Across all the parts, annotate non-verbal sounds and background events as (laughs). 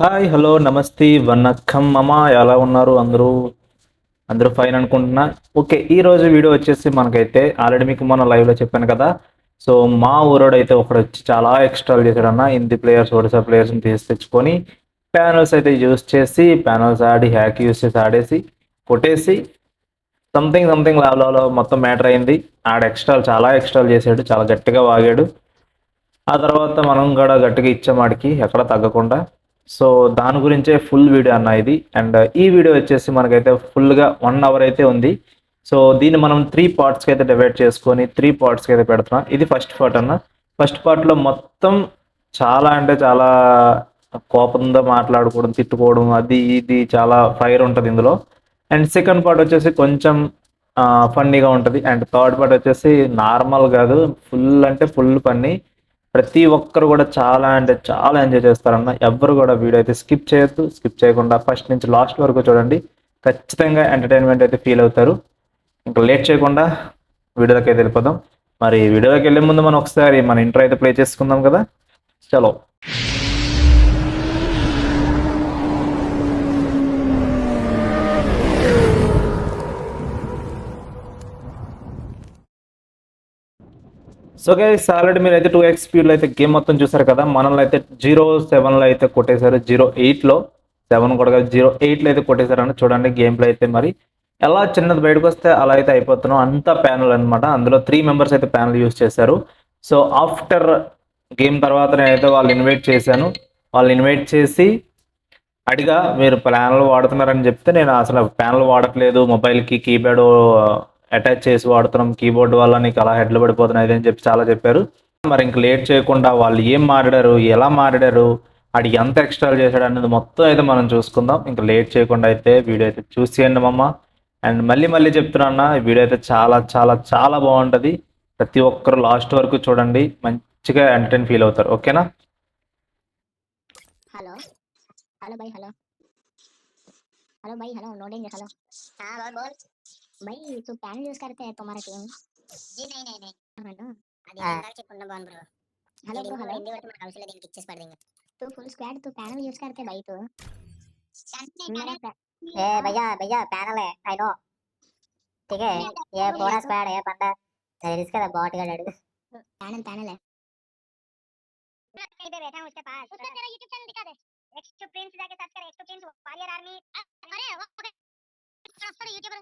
Hi hello నమస్తే వనక్కం మమ ఎలా ఉన్నారు అందరూ? అందరూ ఫైన్ అనుకుంటున్నా? ఓకే ఈ రోజు వీడియో వచ్చేసి మనకైతే ఆల్రెడీ మీకు మొన్న లైవ్లో చెప్పాను కదా. సో మా ఊరోడు అయితే ఒకడు వచ్చి చాలా ఎక్స్ట్రాలు చేశాడన్న హిందీ ప్లేయర్స్ ఒడిశా ప్లేయర్స్ని తీసి తెచ్చుకొని ప్యానల్స్ అయితే యూస్ చేసి ప్యానల్స్ ఆడి హ్యాక్ యూస్ చేసి ఆడేసి కొట్టేసి సంథింగ్ సంథింగ్ లాలో మొత్తం మ్యాటర్ అయింది. ఆడ ఎక్స్ట్రాలు చాలా ఎక్స్ట్రాలు చేశాడు. చాలా గట్టిగా వాగాడు. ఆ తర్వాత మనం కూడా గట్టిగా ఇచ్చాం ఆడికి ఎక్కడ తగ్గకుండా. సో దాని గురించే ఫుల్ వీడియో అన్న ఇది. అండ్ ఈ వీడియో వచ్చేసి మనకైతే ఫుల్గా వన్ అవర్ అయితే ఉంది. సో దీన్ని మనం త్రీ పార్ట్స్కి అయితే డివైడ్ చేసుకొని త్రీ పార్ట్స్కి అయితే పెడుతున్నాం. ఇది ఫస్ట్ పార్ట్ అన్న. ఫస్ట్ పార్ట్లో మొత్తం చాలా అంటే చాలా కోపంతో మాట్లాడుకోవడం తిట్టుకోవడం అది ఇది చాలా ఫైర్ ఉంటుంది ఇందులో. అండ్ సెకండ్ పార్ట్ వచ్చేసి కొంచెం ఫన్నీగా ఉంటుంది. అండ్ థర్డ్ పార్ట్ వచ్చేసి నార్మల్ కాదు. ఫుల్ అంటే ఫుల్ ఫన్నీ ప్రతి ఒక్కరు కూడా చాలా అంటే చాలా ఎంజాయ్ చేస్తారన్న. ఎవ్వరు కూడా వీడియో అయితే స్కిప్ చేయొద్దు. స్కిప్ చేయకుండా ఫస్ట్ నుంచి లాస్ట్ వరకు చూడండి. ఖచ్చితంగా ఎంటర్టైన్మెంట్ అయితే ఫీల్ అవుతారు. ఇంకా లేట్ చేయకుండా వీడియోలోకి అయితే వెళ్ళిపోదాం. మరి వీడియోలోకి వెళ్ళే ముందు మనం ఒకసారి మన ఇంటర్ అయితే ప్లే చేసుకుందాం కదా. చలో సో గైస్ ఆల్రెడీ మీరు అయితే టూ ఎక్స్ స్పీడ్లో అయితే గేమ్ మొత్తం చూసారు కదా. మనల్ని అయితే జీరో సెవెన్లో అయితే కొట్టేశారు. జీరో ఎయిట్లో సెవెన్ కూడా జీరో ఎయిట్లో అయితే కొట్టేశారని చూడండి గేమ్లో అయితే మరి. ఎలా చిన్నది బయటకు వస్తే అలా అయితే అయిపోతున్నాం. అంత ప్యానల్ అనమాట అందులో త్రీ మెంబర్స్ అయితే ప్యానల్ యూస్ చేశారు. సో ఆఫ్టర్ గేమ్ తర్వాత నేనైతే వాళ్ళు ఇన్వైట్ చేశాను. వాళ్ళు ఇన్వైట్ చేసి అడిగా మీరు ప్యానల్ వాడుతున్నారని చెప్తే నేను అసలు ప్యానల్ వాడట్లేదు. మొబైల్కి కీప్యాడ్ అటాచ్ చేసి వాడుతున్నాం కీబోర్డ్ వల్ల నీకు అలా హెడ్లు పడిపోతున్నాయి అని చెప్పి చాలా చెప్పారు. మరి ఇంక లేట్ చేయకుండా వాళ్ళు ఏం మారడారు ఎలా మారడారు అది ఎంత ఎక్స్ట్రాల్ చేశాడు అనేది మొత్తం అయితే మనం చూసుకుందాం. ఇంకా లేట్ చేయకుండా అయితే వీడియో అయితే చూసి చేయండి మమ్మ అండ్ మళ్ళీ మళ్ళీ చెప్తున్నా ఈ వీడియో అయితే చాలా చాలా చాలా బాగుంటుంది. ప్రతి ఒక్కరు లాస్ట్ వరకు చూడండి మంచిగా ఎంటర్టైన్ ఫీల్ అవుతారు. ఓకేనా? Hello. Hello bye hello. Hello bye hello. Hello. Hello బోల్ भाई तू पैनल यूज करते हैं तुम्हारा टीम జీ నై నై నై हेलो అది ఆ. ఇందాక చెప్పుకున్న బాన్ bro hello bro hello Hindi ఒకటి మనకు అవసరం లేదు దీనికి ఇచ్చేసి పడింది तू फुल स्क्वाड तू पैनल यूज करते हैं भाई तू मेरा पै- ए भैया भैया पैनल है आई नो ठीक है ये पूरा स्क्वाड है बंदा इसका बॉट का डर पैनल पैनल है कहीं पे बैठा हूं उसके पास उसका तेरा YouTube चैनल दिखा दे एक्सट्रा प्रिंस जाके सर्च कर एक्सट्रा प्रिंस वॉरियर आर्मी अरे ओके अरे यूट्यूबर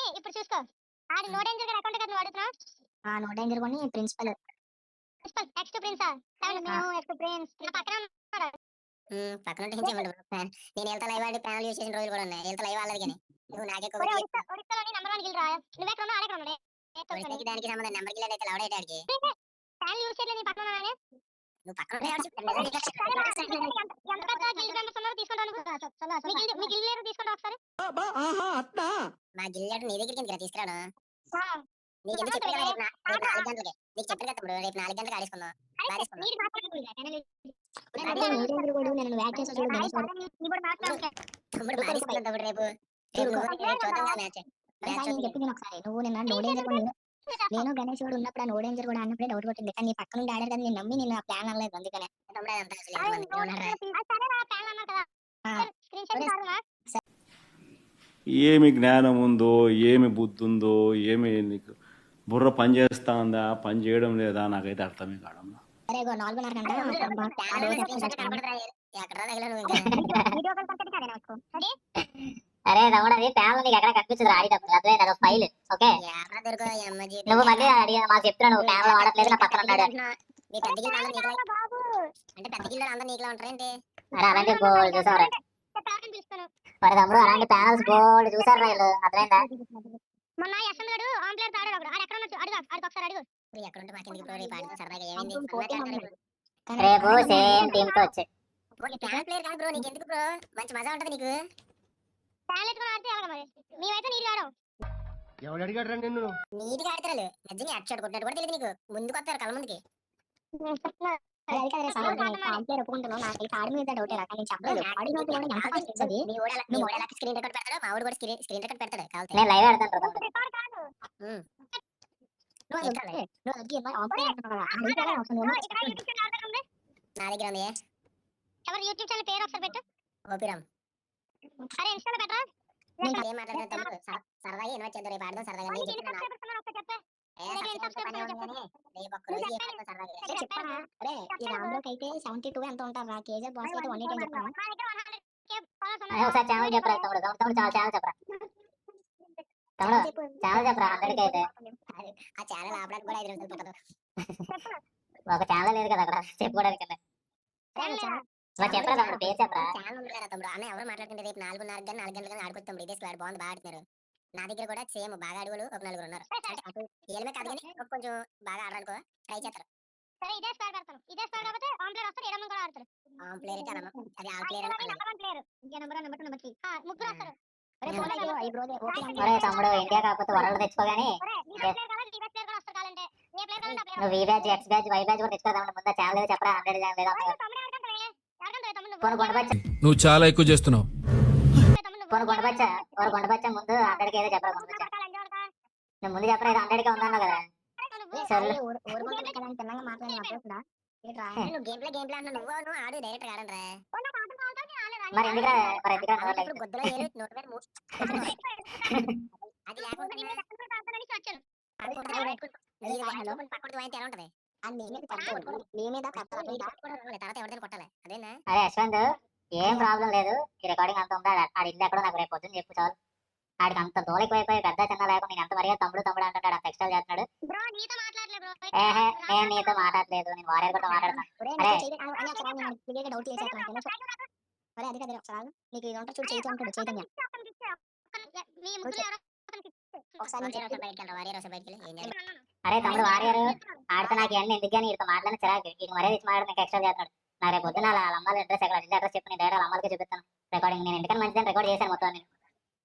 కానీ ఇప్పుడు చూసుకో. ఆడి నో డేంజర్ అకౌంట్ కదా నువ్వు అడుగుతున్నావు? ఆ నో డేంజర్ కొని ప్రిన్సిపల్. X two Prince? మేము ఎక్స్ టు ప్రిన్స్ నా పక్కన పక్కన ఉంటే చేయమంటావు నేను వెళ్తా లైవ్ ఆడి ప్యానల్ యూస్ చేసిన రోజులు కూడా ఉన్నాయి. వెళ్తా లైవ్ వాళ్ళది కానీ. నువ్వు నాకే ఒరిస్సాలోని నెంబర్ వన్ గిల్ రా నువ్వు ఉన్నావు? అక్కడ ఉన్నాడు? దానికి సంబంధం నెంబర్ గిల్ అయితే ఆడికి ప్యానల్ యూస్ చేయలేదు నీ పక్కన ఉన్నానే మీ గిల్ మీ గిల్ లీడర్ తీసుకుంటా ఒకసారి. మా గిల్ లీడర్ నీ దగ్గరికి ఎందుకు తీసుకురాను? నీకు ఎందుకు చెప్పాను రేపు నాలుగు గంటలకి. నీకు చెప్పాను కదా రేపు నాలుగు గంటలకు ఆడేసుకుందాం. ఆడేసుకుందాం. తమ్ముడు మారేసుకుందాం తమ్ముడు రేపు. రేపు చూద్దాం మ్యాచ్. నువ్వు నిన్న నేను- గణేష్ వాడు ఉన్నప్పుడు ఆ నో డేంజర్ కూడా అన్నప్పుడే డౌట్ కొట్టింది. కానీ నీ పక్క నుండి ఆడారు కదా నేను నమ్మి నేను ఆ ప్లాన్ అనలేదు అందుకనే. ఏమి జ్ఞానం ఉందో ఏమి బుద్ధి ఉందో ఏమి నీకు బుర్ర పని చేస్తా ఉందా పని చేయడం లేదా నాకైతే అర్థమే కావడం సరే ఇగో నాలుగున్నర గంట (laughs) అరే తమ్ముడు అది ప్యానల్ నీకు ఎక్కడ కనిపించదు ఆడేటప్పుడు అదే అది ఫైల్. ఓకే? నువ్వు మళ్ళీ అడిగా మాకు చెప్తున్నా నువ్వు ప్యానల్ వాడట్లేదు నా పక్కన ఉన్నాడు మీ పెద్ద గిల్లు అందరూ నీకులా అంటే పెద్ద గిల్లు అందరూ నీకులా ఉంటారేంటి? అరే అలాంటి బోల్డ్ చూసారా మరి తమ్ముడు అలాంటి ప్యానల్స్ బోల్డ్ చూసారు వీళ్ళు? అర్థమైందా? మొన్న యశ్వంత్ గడు ఆంప్లేట్ తాడాడు ఒకడు ఆడు ఎక్కడ ఉన్నాడు అడుగు ఆడికి ఒకసారి అడుగు. ఎక్కడ ఉంటే మాకెందుకు ఇప్పుడు రేపు ఆడితే సరదాగా ఏమైంది? రేపు సేమ్ టీమ్తో వచ్చి ప్యాన్ ప్లేయర్ కాదు బ్రో నీకు ఎందుకు బ్రో మంచి మజా ఉంటది నీకు. ప్యాన్ ఎత్తుకొని ఆడితే ఎలాగ మరి? మేమైతే నీళ్ళు ఆడం ఎవడు అడిగాడు నిన్ను? నీట్గా ఆడతారు నిజంగా అటు షాట్ కొట్టినట్టు కూడా తెలియదు నీకు. ముందుకు వస్తారు కళ్ళ ముందుకి. ఒప్పుకుంటున్నావు నాకు ఈ తాడి మీద డౌట్ రా. నేను చెప్పలేదు. ఆడి ఇస్తుంది మీ ఊడ మీ ఎలా స్క్రీన్ రికార్డ్ పెడతాడు. మా ఊడు కూడా స్క్రీన్ స్క్రీన్ రికార్డ్ పెడతాడు. కావాలి నేను లైవ్ ఆడతాను రా. నా దగ్గర ఉంది. ఎవరు యూట్యూబ్ ఛానల్ పేరు ఒకసారి పెట్టు. ఓపిరామ్ అరే ఇన్స్టాలో పెట్టరా నేను ఏం మాట్లాడుతున్నా తమ్ముడు సర- సరదాగా ఇన్వైట్ చేద్దాం రేపు ఆడదాం సరదాగా నీకు చెప్తున్నా అయితే సెవెంటీ టూ ఎంత ఉంటారు రా కేజీ బాస్ అయితే వన్ ఎయిటీ అని చెప్తాను అరే ఒకసారి ఛానల్ చెప్పరా తమ్ముడు తమ్ముడు తమ్ముడు చాలా ఛానల్ చెప్పరా తమ్ముడు ఛానల్ చెప్పరా హండ్రెడ్కి అయితే ఆ ఛానల్ ఆపడానికి కూడా ఐదు నిమిషాలు పట్టదు ఒక ఛానల్ లేదు కదా అక్కడ చెప్పుకోవడానికి చెప్పరా తమ్ముడు పేరు చెప్పరా? ఛానల్ ఉంది కదా తమ్ముడు. అన్న ఎవరు మాట్లాడుతుంటే రేపు నాలుగున్నర కానీ నాలుగు గంటలకు ఆడుకొస్తాం ఇదే స్క్వాడ్ బాగుంది బాగా ఆడుతున్నారు. నా దగ్గర కూడా సేమ్ బాగా అడుగులు ఒక నలుగురు ఉన్నారు. అంటే అటు ఏలమే కాదు కానీ కొంచెం బాగా ఆడడానికి ట్రై చేస్తారు. సరే ఇదే స్క్వాడ్ పెడతాను. ఇదే స్క్వాడ్ కాకపోతే ఆన్ ప్లేయర్ వస్తారు ఎడమ కూడా ఆడతారు. ఆన్ ప్లేయర్ అయితే అది ఆన్ ప్లేయర్ ప్లేయర్ ఇంకా నెంబర్ నెంబర్ నెంబర్ త్రీ ముగ్గురు వస్తారు. తమ్ముడు ఇండియా కాకపోతే వరల్డ్ తెచ్చుకో గానీ నువ్వు ఈ batch X batch Y batch కూడా తెచ్చుకో తమ్ముడు. ముందు ఛానల్ లేదు చెప్పరా హండ్రెడ్ ఛానల్ లేదు పోను గుండబచ్చ నువ్వు చాలా ఎక్కువ చేస్తున్నావు. ముందు ఏదో చెప్పరా గుండబచ్చ నువ్వు ముందు చెప్పరా ఇది కదా సర్లే. మరి ఎందుకురా మరి ఎందుకురా అది లేకుండా అరే యశ్వంత్ ఏం ప్రాబ్లం లేదు ఈ రికార్డింగ్ అంత ఉందా ఆడి ఇల్లు ఎక్కడో నాకు రేపు పొద్దున్న చెప్పు చాలు ఆడికి అంత దూలైపోయిపోయి పెద్ద చిన్న లేకుండా నేను ఎంత మరిగా తమ్ముడు తమ్ముడు అంటాడు అంత ఎక్స్ట్రా చేస్తున్నాడు బ్రో నీతో మాట్లాడలే బ్రో ఏహే నేను నీతో మాట్లాడలేదు నేను వారియర్ కూడా మాట్లాడతాను అరే తమ్ముడు వారియర్ ఆడితే నాకు ఇవన్నీ ఎందుకు కానీ వీడితో మాట్లాడిన చిరాకు. ఇది మరీ ఇచ్చి మాట్లాడి నాకు ఎక్స్ట్రా చేస్తున్నాడు. నాకు రేపు పొద్దున వాళ్ళ అమ్మాయి అడ్రస్ ఎక్కడ? ఇల్లు అడ్రస్ చెప్పి నేను డైరెక్ట్ అమ్మాయికి చూపిస్తాను. రికార్డింగ్ నేను ఎందుకని మంచిదని రికార్డ్ చేశాను మొత్తం నేను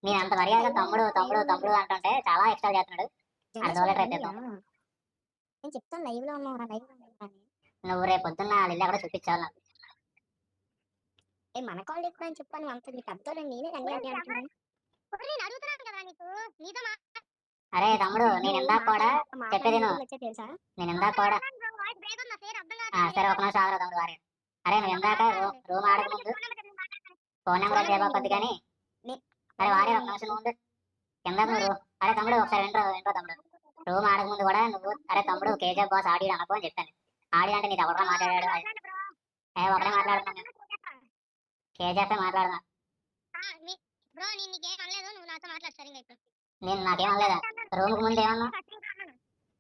నేను అంత మర్యాదగా తమ్ముడు తమ్ముడు తమ్ముడు అంటుంటే చాలా ఎక్స్ట్రా చేస్తున్నాడు. నేను చెప్తాను లైవ్లో ఉన్నావు లైవ్లో నువ్వు రేపు పొద్దున్న వాళ్ళ ఇల్లు అక్కడ చూపించాలి నాకు. ఏ మన కాల్ అని చెప్పాను అంత నీకు అర్థం నేనే అన్ని అడుగుతున్నాను కదా నీకు. నీతో అరే తమ్ముడు నేను ఇందాక కూడా చెప్పేది నేను ఇందాక కూడా సరే ఒక నిమిషం ఆగరా తమ్ముడు వారియర్ అరే నువ్వు ఇందాక రూమ్ ఆడక ముందు ఫోన్ నెంబర్ చేయబోద్ది కానీ అరే వారియర్ ఒక నిమిషం ఉండు. కింద నువ్వు అరే తమ్ముడు ఒకసారి వింటో వింటో తమ్ముడు. రూమ్ ఆడక ముందు కూడా నువ్వు అరే తమ్ముడు కేజీఎఫ్ బాస్ ఆడి అనుకో అని చెప్పాను. ఆడి అంటే నీకు ఎవరు మాట్లాడాడు? ఏ ఒకటే మాట్లాడుతున్నాను నేను. కేజీఎఫ్ మాట్లాడుతున్నా. బ్రో నేను నీకేం అనలేదు నువ్వు నాతో మాట్లాడు సరిగా ఇప్పుడు. నేను నాకేం అనలేదా రూమ్కు ముందు ఏమన్నా?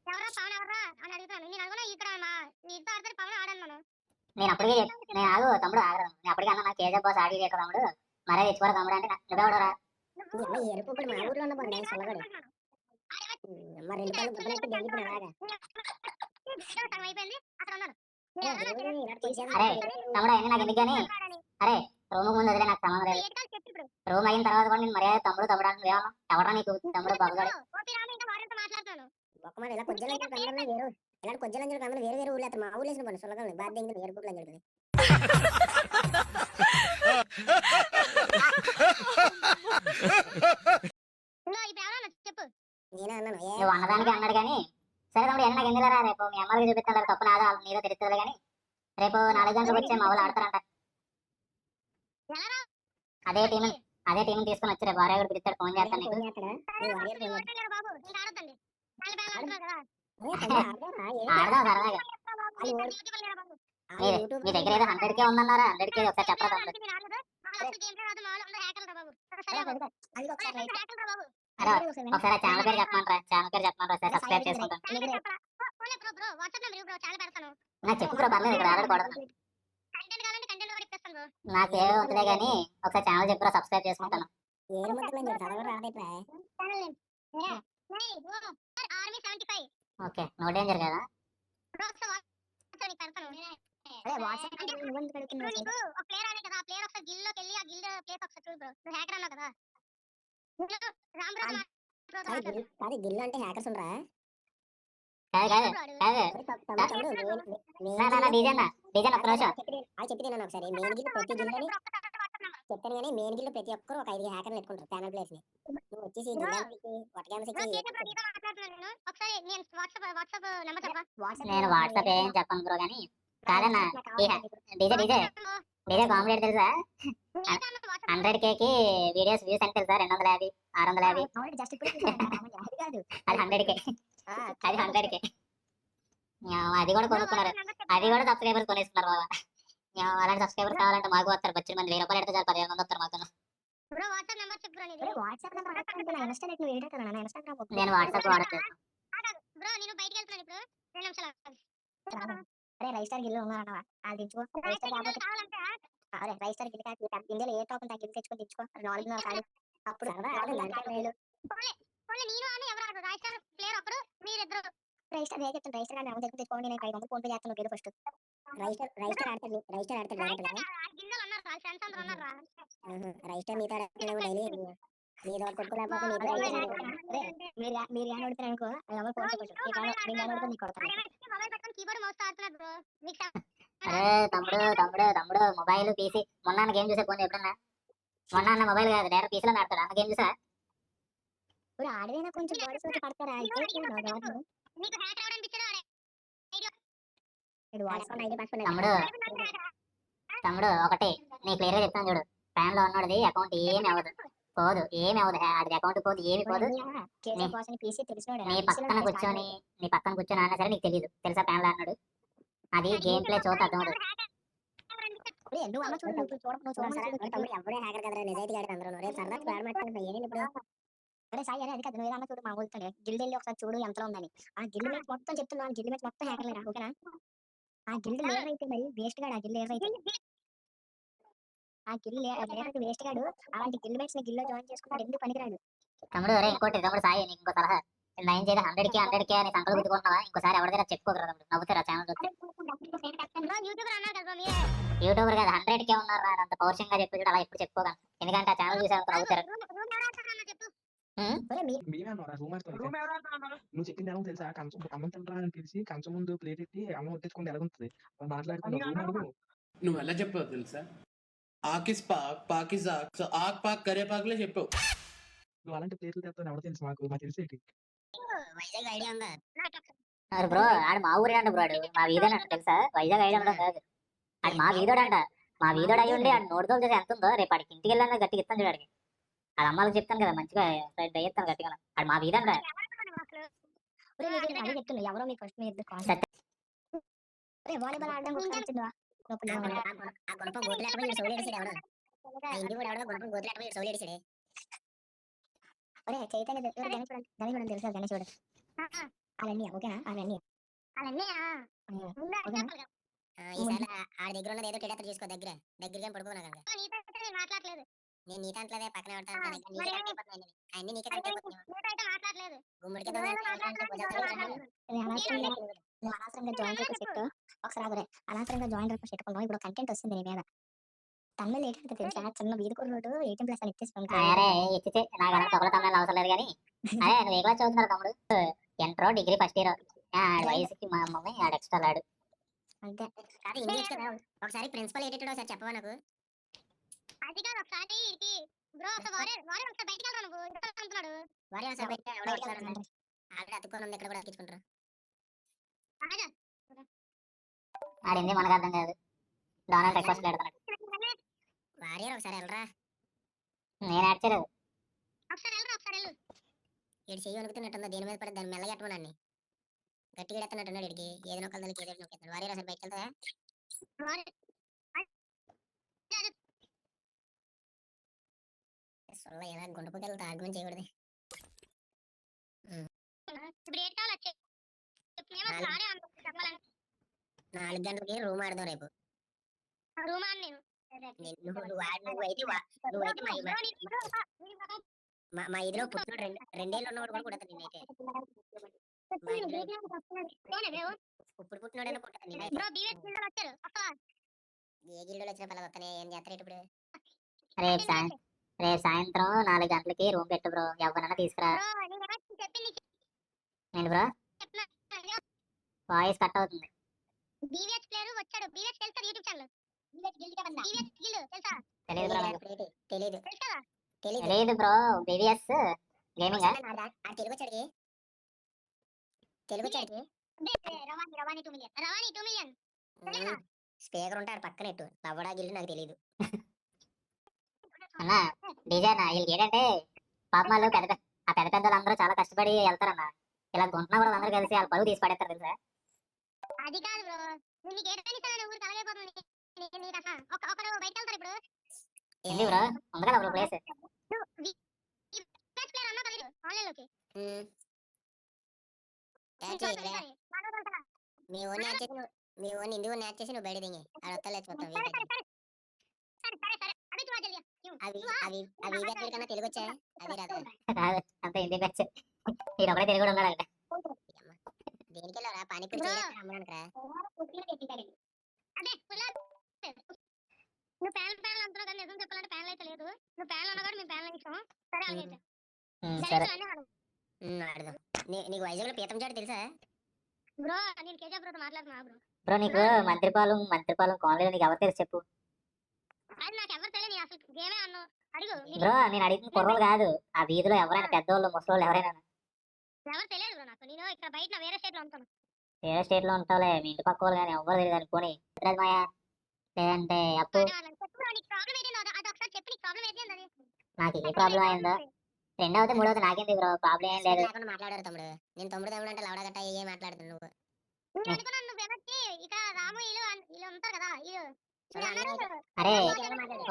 ఎవరా పవన్ ఎవరా అని అడుగుతాను. నేను అనుకున్నా ఇక్కడ మా నీతో ఆడతారు పవన్ ఆడన్నాను నేను అప్పటికే నేను ఆగు తమ్ముడు ఆగరా. నేను అప్పటికే అన్నా నాకు కేజీఎఫ్ బాస్ ఆడి లేక తమ్ముడు. మరే తెచ్చుకోరా తమ్ముడు అంటే నువ్వెవడరా? ఈ ఎరుపు ఇప్పుడు మా ఊర్లో ఉన్న మరి రెండు అయిపోయింది అక్కడ ఇలా చేసేది అరే తమ్ముడు అయినా నాకు ఎందుకు కానీ అరే రూమ్ ముందు వదిలే నాకు సంబంధం లేదు. రూమ్ అయిన తర్వాత కూడా నేను మర్యాద తమ్ముడు తమ్ముడు అంటే ఎవరా నీకు తమ్ముడు బగ్గడు ఓపీ రాము ఇంకా వారితో మాట్లాడుతున్నాను ఒక మాట ఇలా కొంచెం వేరు. కొంచెం అందరూ వేరు వేరు ఊళ్ళో మా ఊళ్ళో వేసిన పని బాధ ఏ? నువ్వు అన్నదానికి అన్నాడు కానీ సరే తమ్ముడు ఎన్న రేపు. మీ అమ్మకి చూపిస్తాను తప్పు నాదో వాళ్ళ నీదో తెలుస్తుంది కానీ రేపు నాలుగు గంటలకు వచ్చి మా వాళ్ళు ఆడతారంట. అదే టీం అదే టీం తీసుకొని వచ్చి రేపు వారే పిలుస్తాడు ఫోన్ చేస్తాను నీకు. మీ దగ్గర ఏదో హండ్రెడ్ కే ఉందన్నారా? హండ్రెడ్ కే ఒకసారి చెప్పరా సరే ఒకసారి. అరే ఛానల్ పేరు చెప్పమంటారా? ఛానల్ పేరు చెప్పమంటారా? ఒకసారి సబ్స్క్రైబ్ చేసుకుంటాను ఛానల్ చెప్పరా? Phone bro bro WhatsApp number bro channel పెడతాను. నాకు చెప్పు బ్రో పర్లేదు ఇక్కడ ఆల్రెడీ కొడతాను కంటెంట్ కావాలంటే కంటెంట్ కూడా ఇప్పిస్తాను బ్రో నాకు ఏ వద్దులే కానీ ఒకసారి ఛానల్ చెప్పురా సబ్స్క్రైబ్ చేసుకుంటాను. ఏడు ముద్దలు నేను చదవడం రాదైతే ఛానల్ నేమ్ నై bro army 75 okay no danger కదా గిల్లోకి వెళ్ళి ఆ గిల్ ప్లేస్ ఒకసారి చూడు బ్రో. నువ్వు హ్యాకర్ అన్నావు కదా. నువ్వు రామ్ బ్రో కాదు గిల్- కాదు గిల్లు అంటే హ్యాకర్స్ ఉండరా కాదు కాదు ఒక్క నిమిషం. అది చెప్పి ఒకసారి. మెయిన్ గిల్ ప్రతి చెప్తాను కానీ మెయిన్ గిల్ ప్రతి ఒక్కరు ఒక ఐదు హ్యాకర్లు పెట్టుకుంటారు ప్యానల్ ప్లేస్ని. నువ్వు వచ్చేసి నేను. వాట్సాప్ వాట్సాప్ నెంబర్ చెప్పా. వాట్సాప్ నేను వాట్సాప్ ఏం చెప్పను బ్రో కానీ కాదన్న డీజే డీజే. డీజే కాంప్లీట్ తెలుసా? హండ్రెడ్ కేకి వీడియోస్ వ్యూస్ అని తెలుసా? రెండు వందల యాభై ఆరు వందల యాభై. జస్ట్ ఇప్పుడు చూసాను, అది కాదు. అది హండ్రెడ్ కే (laughs) అది హండ్రెడ్ కే అది కూడా కొనుక్కున్నారు. అది కూడా సబ్స్క్రైబర్స్ కొనేసుకున్నారు బాబా. అలాంటి సబ్స్క్రైబర్స్ కావాలంటే మాకు వస్తారు. బచ్చిన మంది వెయ్యి రూపాయలు ఎడితే చాలు పదిహేను మంది వస్తారు మాకు. బ్రో వాట్సాప్ నెంబర్ చెప్పు బ్రో నీది. ఒరే, వాట్సాప్ నెంబర్ అడగకుండా నా ఇన్స్టా నెట్ నువ్వు ఏంటో నా ఇన్స్టాగ్రామ్ ఓపెన్ నేను వాట్సాప్ వాడట్లేదు బ్రో నేను బయటికి వెళ్తున్నాను ఇప్పుడు. రెండు నిమిషాలు చేయి. అరే రైస్టార్ గిల్లు ఉన్నారన్నవా అది రైస్టార్ అరే రైస్టార్ గిల్లు కాదు. ఏ గిల్లు కాదు అప్పుడు నేను ఆడరు రాజస్థాన్ ప్లేయర్ ఒకడు మీరిద్దరు. రైస్టార్ ఏ చెప్తాను రైస్టార్ కానీ తెచ్చుకో తెచ్చుకోండి నేను ఐదు వందలు ఫోన్ పే చేస్తాను గెలు ఫస్ట్ రైస్టార్ రైస్టార్ ఆడతాడు రైస్టార్ ఆడతాడు గిన్నెలు ఉన్నారు వాళ్ళ ఫ్రెండ్స్ అందరూ ఉన్నారు రా. రైస్టార్ మీతో ఆడతాడు డైలీ మీరు కొట్టుకోలేకపోతే రే, మీరు కానీ అనుకో ఐదు వందలు ఫోన్ పే కొట్టు. నీకు కొడతాను. Keyboard mouse bro. మీకు అరే తమ్ముడు తమ్ముడు తమ్ముడు మొబైల్ పీసీ మొన్న గేమ్ చూసే ఫోన్ ఎప్పుడన్నా? మొన్న మొబైల్ కాదు డైరెక్ట్ పీసీలో ఆడతాడు. అన్న గేమ్ చూసా? ఇప్పుడు ఆడదైనా కొంచెం బాడీ సోకి పడతారా? హ్యాక్ రావడం తమ్ముడు తమ్ముడు ఒకటి నీ క్లియర్గా చెప్తాను చూడు. ఫ్యాన్లో ఉన్నది అకౌంట్ ఏమి అవ్వదు. పోదు ఏమి అవ్వదు. అది అకౌంట్ పోదు ఏమి పోదు. నీ పక్కన కూర్చొని నీ పక్కన కూర్చొని అన్నా సరే నీకు తెలియదు తెలుసా ఫ్యాన్లో అన్నాడు అది గేమ్ ప్లే చూస్తే అర్థం నువ్వు చూడు? నువ్వు చూడ నువ్వు చూడ. తమ్ముడు ఎవడే హ్యాకర్ కదరా? నిజాయితీ గాడు అందరూ. రేపు సరదా ప్లాన్ ఇప్పుడు అరే సాయి అరే అది కాదు నువ్వు ఏదన్నా చూడు మా ఊళ్ళో గిల్డ్ వెళ్ళి ఒకసారి చూడు ఎంతలో ఉందని. ఆ గిల్డ్ మేట్స్ మొత్తం చెప్తున్నాను గిల్డ్ మేట్స్ మొత్తం హ్యాకర్లేరా ఓకేనా? ఆ గిల్డ్ లేయర్ అయితే మరి వేస్ట్ గాడు ఆ గిల్డ్ లేయర్ అయితే ఆ గిల్డ్ లేయర్ అయితే వేస్ట్ గాడు అలాంటి గిల్డ్ మేట్స్ని గిల్లో జాయిన్ చేసుకుంటాడు ఎందుకు పనికిరాడు? తమ్ముడు అరే ఇంకోటి తమ్ముడు సాయి నీకు ఇంకో సలహా. నైన్ చేయదు హండ్రెడ్కి హండ్రెడ్కి అని సంకలు గుద్దుకుంటున్నావా ఇంకోసారి ఎవరిదైనా చెప్పుకోకరా తమ్ముడు నవ్వుతారా ఛానల్ చూస్తే. యూట్యూబర్ కదా మీరు యూట్యూబర్ కదా హండ్రెడ్ కే ఉన్నారు అంత పౌరుషంగా చెప్పి చూడు అలా ఎప్పుడు చెప్పుకోగలను. ఎందుకంటే ఆ ఛానల్ చూసే నవ్వుతారు. నువ్వు చెప్పింది ఎలా ఉందో తెలుసా కంచం అన్నం తింటారా అని పిలిచి కంచం ముందు ప్లేట్ ఎట్టి వడ్డించుకుంటే మాట్లాడుతున్నావు నువ్వు ఎలా చెప్పావు తెలుసా ఆకిస్ పాక్ సో ఆక్ పాక్ చెప్పావు నువ్వు అలాంటి ప్లేట్లు తెస్తావు ఎవరు తెలుసు మాకు మాకు తెలిసేటి వైజాగ్ ఐడియా ఉందా మరి బ్రో ఆడు మా ఊరే అంట బ్రో ఆడు మా వీధోడు అంట తెలుసా వైజాగ్ ఐడియా ఉండడం కాదు ఆడు మా వీధోడు అంట మా వీధోడు అయ్యి ఉండి ఆడు నోటితో చేసి ఎంత ఉందో రేపు ఆడికి ఇంటికి వెళ్ళాను గట్టిగా ఇస్తాను చూడండి ఆడ అమ్మాలకు చెప్తాను కదా మంచిగా దయ్యేస్తాను గట్టిగా ఆడు మా అదే చెప్తున్నా ఎవరో మీ ఫస్ట్ మీ ఇద్దరు వాలీబాల్ ఆడడానికి ఒకసారి వచ్చిందివా ఆ గుణపం గోతులు ఎక్కడ పోయి సోలేడిసాడు ఎవడో. ఆ ఇంటి కూడా ఎవడో ఒరే చైతన్య తెలుసు గణేష్ చూడండి గణేష్ చూడండి తెలుసా గణేష్ చూడండి అవన్నీ ఓకేనా? అవన్నీ అవన్నీ ఓకేనా? ఈసారి ఆడ దగ్గర ఉన్నది ఏదో టిడేటర్ చూసుకో దగ్గర. దగ్గరగా పడుకోనా కనుక మాట్లాడలేదు. నేను నీ దాంట్లోదే పక్కన అన్ని నీకే మాట్లాడలేదు. అనవసరంగా జాయిన్ రిక్వెస్ట్ పెట్టు. ఒకసారి అనవసరంగా రిక్వెస్ట్ ఇప్పుడు కంటెంట్ వస్తుంది నీ మీద. తమిళ ఏంటంటే తెలుసా? చిన్న వీధి కుర్రోడు ఎయిటీన్ ప్లస్ అని ఇచ్చేసి నాకు అలా తొగల తమ్ముడు అవసరం లేదు కానీ. అదే నువ్వు ఏ క్లాస్ చదువుతున్నారు తమ్ముడు? ఎంట్రో డిగ్రీ ఫస్ట్ ఇయర్ వయసుకి మా మమ్మీ ఆడ ఎక్స్ట్రా లాడు అంతే. కాదు ఇంగ్లీష్ కదా ఒకసారి ప్రిన్సిపల్ ఏంటో ఒకసారి చెప్పవా నాకు. అది కాదు ఒకసారి ఇడికి. బ్రో ఒకసారి వారే వారే ఒకసారి బయటికి వెళ్ళరా నువ్వు ఇక్కడ అంటున్నాడు. వారి ఒకసారి బయట ఎవడో ఆల్రెడీ అతుక్కొని ఉంది ఇక్కడ కూడా అతికించుకుంటారు. ఆడింది మనకు అర్థం కాదు. డొనాల్డ్ రిక్వెస్ట్ పెడతాడు. వారియర్ ఒకసారి వెళ్ళరా నేను యాడ్ చేయలేదు. ఒకసారి వెళ్ళరా ఒకసారి వెళ్ళు. ఇటు చెయ్యి వణుకుతున్నట్టుందో దేని మీద పడి దాన్ని మెల్లగా ఎట్టమనండి గట్టిగా ఎడుతున్నట్టున్నాడు ఇడికి ఏదో నొక్కలు దానికి ఏదో నొక్కేస్తాడు వారియర్ ఒకసారి బయటకు వెళ్తా వారే సొల్ల ఎలా గుండెపోకి వెళ్తా ఆర్గ్యుమెంట్ చేయకూడదు. నాలుగు గంటలకి రూమ్ ఆడదాం రేపు. రూమ్ నేను. మా ఇదిలో పుట్టినోడు రెండు రెండేళ్ళు ఉన్నవాడు కూడా. ఇప్పుడు పుట్టినోడైనా ఏ గిల్లులో వచ్చిన పిల్లలు వస్తానే. ఏం చేస్తారు ఇప్పుడు? రేపు రేపు సాయంత్రం నాలుగు గంటలకి రూమ్ పెట్టు బ్రో. ఎవరన్నా తీసుకురా. నేను బ్రో? వాయిస్ కట్ అవుతుంది. తెలియదు bro BVS gaming? Telugu? Speaker ఉంటాడు పక్కన ఇట్టు లవ్వడా గిల్లు నాకు తెలియదు (laughs) అన్న డీజే అన్న వీళ్ళకి ఏంటంటే పాప వాళ్ళు పెద్ద ఆ పెద్ద పెద్దలు అందరూ చాలా కష్టపడి వెళ్తారన్న ఇలా గుంటున్నా కూడా అందరూ కలిసి వాళ్ళ పరువు తీసి పడేస్తారు తెలుసా అది కాదు బ్రో నీకు ఏదైనా ఒక బయట వెళ్తారు ఇప్పుడు ఏంది బ్రో ఉంది కదా బ్రో ప్లేస్ మీ ఓన్ యాడ్ చేసి నువ్వు- మీ ఓన్ యాడ్ చేసి నువ్వు బయట దిగి ఆడ వస్తలేదు మొత్తం సరే సరే సరే అవి క్यों అవి అవి కన్నా తెలుగు వచ్చాయి అది రాదు? కాదు అంత హిందీ బ్యాచ్ ఒకటే తెలుగు దేనికి వెళ్ళారా పానీపూరి బ్రో. చేయడానికి అమ్మడానికి రా అదే పుల్లా నువ్వు ప్యాన్ ప్యాన్ అంటున్నావు కానీ నిజం చెప్పాలంటే ప్యాన్ అయితే లేదు. నువ్వు ప్యాన్ అన్నా కూడా మేము ప్యాన్ ఇస్తాం సరే అలాగైతే సరే. నీకు వైజాగ్లో పీతం చాడు తెలుసా? బ్రో నేను కేజీ బ్రోతో మాట్లాడుతున్నా బ్రో. బ్రో నీకు మంత్రిపాలెం మంత్రిపాలెం కాలనీలో నీకు ఎవరు తెలుసు చెప్పు. అది నాకు అసలు గేమే అన్నావు అడుగు నీకు బ్రో నేను అడిగిన కుర్రోలు కాదు. ఆ వీధిలో ఎవరైనా పెద్దోళ్ళు ముసలోళ్ళు ఎవరైనా? ఎవరు తెలియదు బ్రో నాకు. నేను ఇక్కడ బయట వేరే స్టేట్లో ఉంటాను. వేరే స్టేట్లో ఉంటావులే. మీ ఇంటి పక్క వాళ్ళు కానీ ఎవరు తెలియదు అనుకోని మాయా లేదంటే అప్పు. నీకు ప్రాబ్లం ఏంటి? అది అది ఒకసారి చెప్పు నీకు ప్రాబ్లం ఏంటి అది నాకు ఏ ప్రాబ్లం అయిందో రెండవది మూడవది నాకేంది బ్రో? ప్రాబ్లం ఏం లేదు. మాట్లాడారు తమ్ముడు. నేను తమ్ముడు తమ్ముడు అంటే లవడ గట్ట ఏ మాట్లాడుతున్నావు నువ్వు? నేను అనుకున్నాను నువ్వు వెనక్కి ఇక రాము అన్- వీళ్ళు ఉంటారు కదా వీళ్ళు అరే?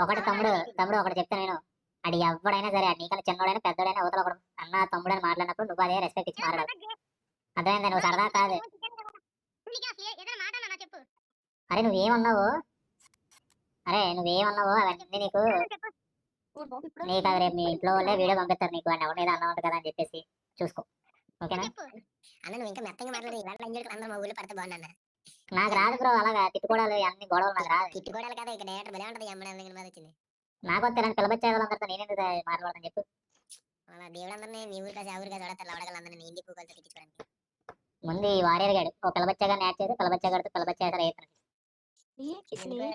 ఒకటి తమ్ముడు తమ్ముడు ఒకటి చెప్తాను నేను. అది ఎవడైనా సరే నీకన్నా చిన్నోడైనా పెద్దోడైనా అవతల ఒకడు అన్న తమ్ముడు అని మాట్లాడినప్పుడు నువ్వు అదే రెస్పెక్ట్ ఇచ్చి మాట్లాడు అర్థమైంది? నువ్వు సరదా కాదు. అరే నువ్వేమన్నావు? అరే నువ్వేమన్నావు అవన్నీ నీకు నీకు అది రేపు మీ ఇంట్లో వాళ్ళే వీడియో పంపిస్తారు నీకు వాడిని ఎవరి అన్నా ఉంటుంది కదా అని చెప్పేసి చూసుకో. ఓకేనా? అన్న నువ్వు ఇంకా మెత్తగా మాట్లాడి. ఇవాళ అందరూ మా ఊళ్ళో పడితే బాగున్నా నాకు రాదు బ్రో అలాగా తిట్టుకోవడాలు అన్ని గొడవలు నాకు రాదు. తిట్టుకోవడాలి కదా ఇక్కడ డైరెక్టర్ భలే ఉంటది అమ్మడం దగ్గర మీద వచ్చింది. నాకు వస్తే నన్ను పిలబచ్చే వాళ్ళందరితో నేనెందుకు మాట్లాడతాను చెప్పు. అలా దేవుడందరినీ మీ ఊరు కాసి ఆ ఊరు కాసి చూడతారు లవడగలందరినీ ఇంటి పూకలతో తిట్టించుకోవడానికి. ముందు ఈ వారియర్ గాడు ఓ పిలబచ్చగా యాడ్ చేసి పిలబచ్చా గడితో పిలబచ్చా రైతు ఎందుకు?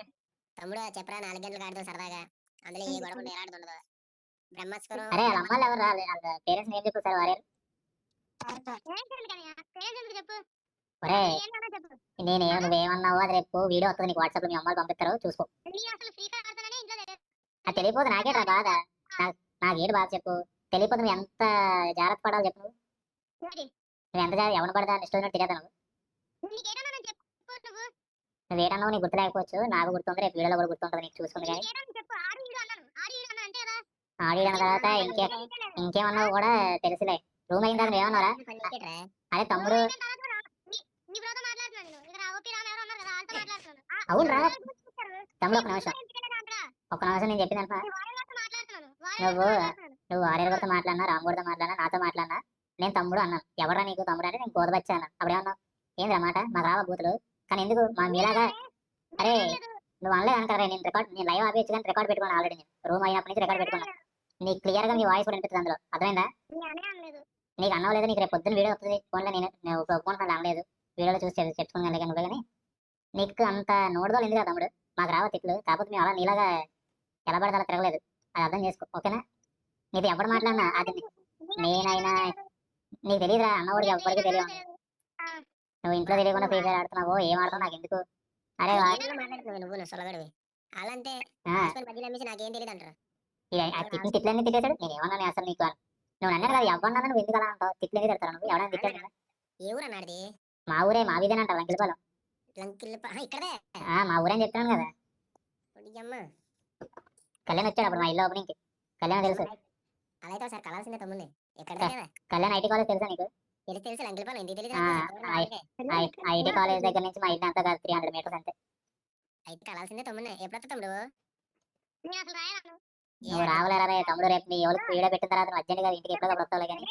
తమ్ముడు చెప్పరా నాలుగు గంటలకు ఆడదాం సరదాగా అందులో ఏ గొడవ ఉండదు, ఎలాడుతుండదు బ్రహ్మస్కరం అరే వాళ్ళ అమ్మాయిలు ఎవరు రాలే వాళ్ళ పేరెంట్స్ ఏం చెప్పు సార్ వారియర్ చెప్పు? ఒరే నేనేం నువ్వేమన్నావో అది రేపు వీడియో వస్తుంది నీకు వాట్సాప్లో మీ అమ్మాయిలు పంపిస్తారు చూసుకో. అది తెలియపోతే నాకేట్రా బాధ? నాకు నాకు ఏడు బాధ చెప్పు? తెలియపోతే నువ్వు ఎంత జాగ్రత్త పడాలి చెప్పు నువ్వు. ఎంత జాగ్రత్త ఎవరిని పడదా ఇష్టం తిరగదు నువ్వు? నువ్వు. ఏటన్నావు నీకు గుర్తులేకపోవచ్చు నాకు గుర్తుంది రేపు వీడియోలో కూడా గుర్తుంటుంది నీకు చూసుకుంది కానీ నీకు ఏదన్నా చెప్పు ఆడు ఈడు అన్నాను. ఆడు ఈడు అన్నాను అంతే కదా ఆడియో తర్వాత ఇంకే ఇంకేమన్నావు కూడా తెలుసులే. రూమ్ అయిన తర్వాత ఏమన్నారా? అదే తమ్ముడు నేను తర్వాత కూడా నీ- నీ బ్రోతో మాట్లాడుతున్నాను నేను ఇక్కడ ఓపీ రామ్ ఎవరో ఉన్నారు కదా వాళ్ళతో మాట్లాడుతున్నాను ఆ, అవునురా. తమ్ముడు ఒక నిమిషం? ఒక నిమిషం నేను చెప్పిన నేను వారితో మాట్లాడుతున్నాను. వారితో నువ్వు నువ్వు ఆర్యర్ మాట్లాడినా రాముడితో మాట్లాడినా నాతో మాట్లాడినా నేను తమ్ముడు అన్నాను. ఎవరా నీకు తమ్ముడు అంటే నేను గోదబచ్చా అన్నాను. అప్పుడు ఏమన్నావు? ఏంది అన్నమాట మాకు రావా బూతులు? కానీ ఎందుకు? మా మీలాగా అరే నువ్వు అనలేదు అంటారా నేను రికార్డ్ నేను లైవ్ ఆపేయచ్చు కానీ రికార్డ్ పెట్టుకున్నాను ఆల్రెడీ నేను. రూమ్ అయినప్పటి నుంచి రికార్డ్ పెట్టుకున్నాను నీకు క్లియర్గా నీ వాయిస్ కూడా వినిపిస్తుంది అందులో. అర్థమైందా? నీకు అన్నం లేదు? నీకు రేపు పొద్దున్న వీడియో వస్తుంది. ఫోన్లో నేను నేను ఒప్పుకుంటున్నాను అనలేదు వీడియోలో చూసి చెప్పు- చెప్పుకున్నాను కానీ నువ్వే కానీ నీకు అంత నోడుదోలు ఎందుకు తమ్ముడు? మాకు రావా తిట్లు. కాకపోతే మేము అలా నీలాగా ఎలా తిరగలేదు. అది అర్థం చేసుకో. ఓకేనా? నీతో ఎవరు మాట్లాడినా అది నేనైనా నీకు తెలియదురా అన్నవాడికి ఎవరికి తెలియదు. నువ్వు ఇంట్లో తెలియకుండా ఫ్రీ ఫైర్ ఆడుతున్నావో ఏం ఆడుతున్నావు నాకు ఎందుకు అరే నువ్వు సొలగడివి అలాంటే నాకేం తెలియదు అంటారు తిట్టిన తిట్లన్నీ తిట్టేశాడు? నేను ఏమన్నా అసలు నీకు? నువ్వు అన్నాడు కదా ఎవరన్నా నువ్వు ఎందుకు అలా అంటావు? తిట్లు ఎందుకు తిడతావు నువ్వు ఎవరైనా తిట్టాడు? ఏ ఊరు మా ఊరే మా వీధేనే అంటావు వెంకటపాలెం ఇక్కడే. ఆ, మా ఊరేని చెప్తాను కదా. అమ్మ కళ్యాణ్ వచ్చాడు అప్పుడు మా ఇల్లు ఓపెనింగ్ కళ్యాణ్ తెలుసు. అలా అయితే ఒకసారి కలాల్సిందే తమ్ముంది ఎక్కడ కదా కళ్యాణ్ ఐటీ కాలేజ్ తెలుసా నీకు? తెలిసి తెలుసు ఆ, ఐటీ కాలేజ్ దగ్గర నుంచి మా ఇంటి అంతా కాదు త్రీ హండ్రెడ్ మీటర్స్ అంతే. అయితే కలాల్సిందే తమ్ముడే ఎప్పుడు తమ్ముడు? నేను అసలు రాయను నువ్వు? రావలేరా రే తమ్ముడు రేపు నీ ఎవరికి వీడియో పెట్టిన తర్వాత అర్జెంట్గా ఇంటికి ఎప్పుడో వస్తావు కానీ.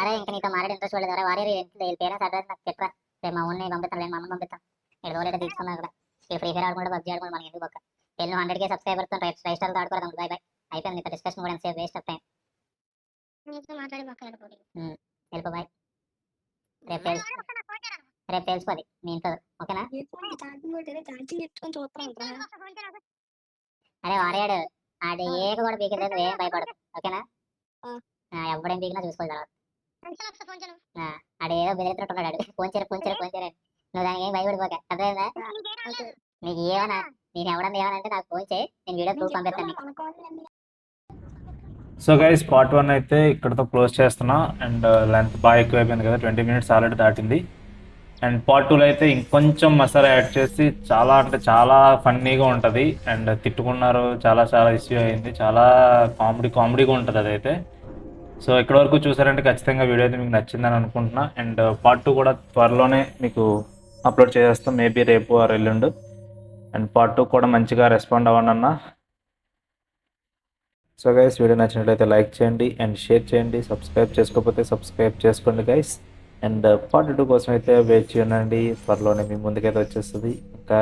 అరే ఇంకా నీతో మాట్లాడే ఇంట్రెస్ట్ లేదు అరే వారి వీళ్ళ పేరెంట్స్ అడ్రస్ నాకు చెప్పరా? రేపు మా ఊరిని పంపిస్తాను లేదు మా అమ్మని పంపిస్తాను ఇక్కడ దూరం తీసుకున్నా అక్కడ. ఈ ఫ్రీ ఫైర్ ఆడుకుంటే పబ్జీ ఆడుకుంటే మనకి ఎందుకు పక్క వెళ్ళి hundred K subscribers five star ఆడుకోవడం బై బై అయిపోయింది. ఇంకా డిస్కషన్ కూడా ఎంతసేపు వేస్ట్ ఆఫ్ టైం వెళ్ళిపో బాయ్. రేపు తెలుసు. రేపు తెలిసిపోది మీ ఇంట్లో ఓకేనా? అరే వారేడు ఆడి ఏక కూడా పీకిలేదు ఏం భయపడదు ఓకేనా? ఎవడేం పీకినా చూసుకోవాలి తర్వాత. ఏదో బెదిరిస్తున్నట్టున్నాడు ఆడు. ఫోన్ చేయరు ఫోన్ చేయరు ఫోన్ చేయరు అని. నువ్వు దానికి ఏం భయపడిపోక. అర్థమైందా? నీకు ఏమన్నా నేను ఎవడన్నా ఏమన్నా నాకు ఫోన్ చేయి నేను వీడియో ప్రూఫ్ పంపిస్తాను నీకు. సో గైస్ పార్ట్ వన్ అయితే ఇక్కడతో క్లోజ్ చేస్తున్నా. అండ్ లెంత్ బాగా ఎక్కువైపోయింది కదా ట్వంటీ మినిట్స్ ఆల్రెడీ దాటింది. అండ్ పార్ట్ టూలో అయితే ఇంకొంచెం మసాలా యాడ్ చేసి చాలా అంటే చాలా ఫన్నీగా ఉంటుంది. అండ్ తిట్టుకున్నారు చాలా చాలా ఇష్యూ అయింది. చాలా కామెడీ కామెడీగా ఉంటుంది అదైతే. సో ఇక్కడ వరకు చూసారంటే ఖచ్చితంగా వీడియో అయితే మీకు నచ్చిందని అనుకుంటున్నా. అండ్ uh, పార్ట్ టూ కూడా త్వరలోనే మీకు అప్లోడ్ చేసేస్తాం. మేబీ రేపు ఆర్ ఎల్లుండు. అండ్ పార్ట్ టూ కూడా మంచిగా రెస్పాండ్ అవ్వండి అన్న సో గైస్ వీడియో నచ్చినట్లయితే లైక్ చేయండి. అండ్ షేర్ చేయండి. సబ్స్క్రైబ్ చేసుకోకపోతే సబ్స్క్రైబ్ చేసుకోండి గైస్ అండ్ పార్ట్ టూ కోసం అయితే వెయిట్ చేయండి త్వరలోనే మీ ముందుకైతే వచ్చేస్తుంది. ఇంకా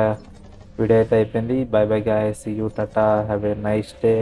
వీడియో అయితే అయిపోయింది. Bye bye guys you tata have a nice day